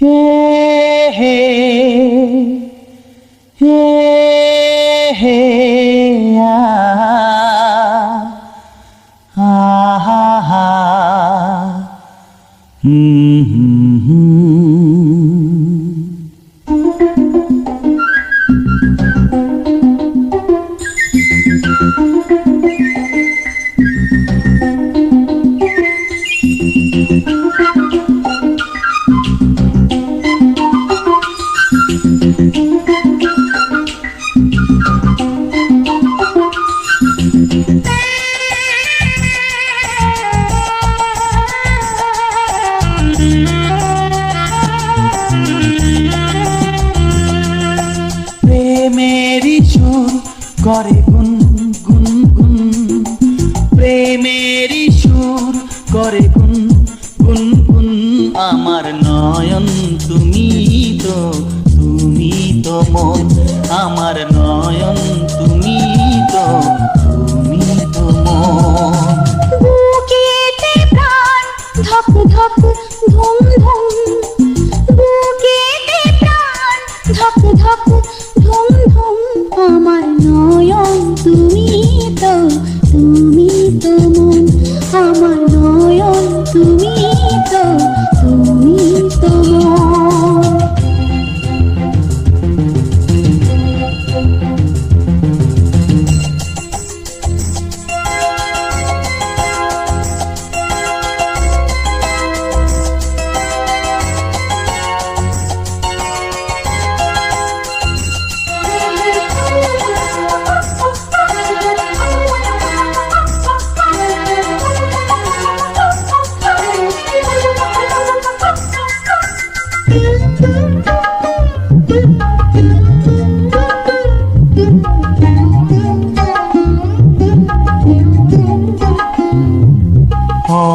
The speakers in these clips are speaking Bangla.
হে হে হে হে আ আ হা হা হুম। করে গুন গুন গুন। প্রেমের সুর করে, গুন গুন গুন। আমার নয়ন, তুমি তো তুমি তো মন। আমার নয়ন, তুমি তো তুমি তো মন।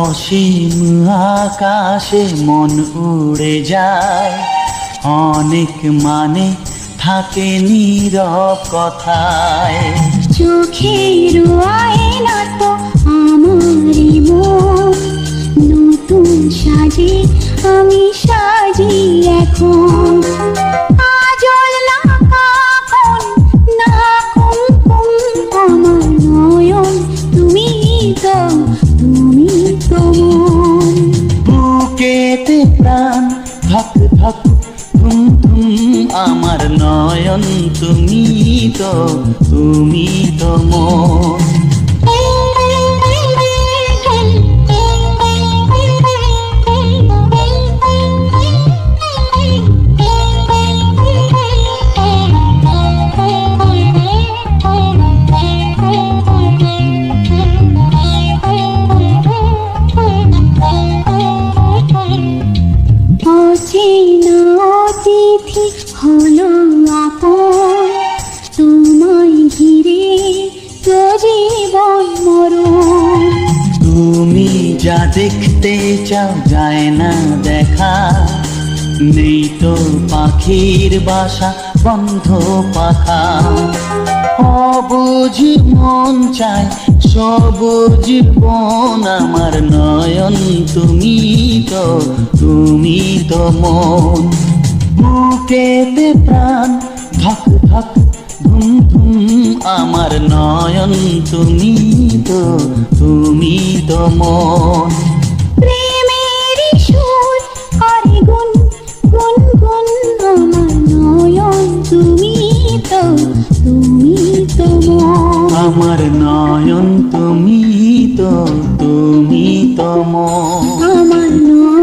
অসীম আকাশে মন উড়ে যায়। অনেক মানে থাকে নির কথায়। চোখের আমারই মন নতুন সাজে আমি সাজি এখন। ধুম আমার নয়ন তুমি তো তুমি তো মন। যা দেখতে চাও যায় না দেখা। নেই তো পাখির বাসা, বন্ধ পাখা। অবুঝ মন চায় সবুজ বন আমার নয়ন, তুমি তো তুমি তো মন। বুকেতে প্রাণ ধক ধক ধুম ধুম আমার নয়ন তুমি তো তুমি তো মন। আমার নয়ন তুমি তো তুমি তো আমার নয়ন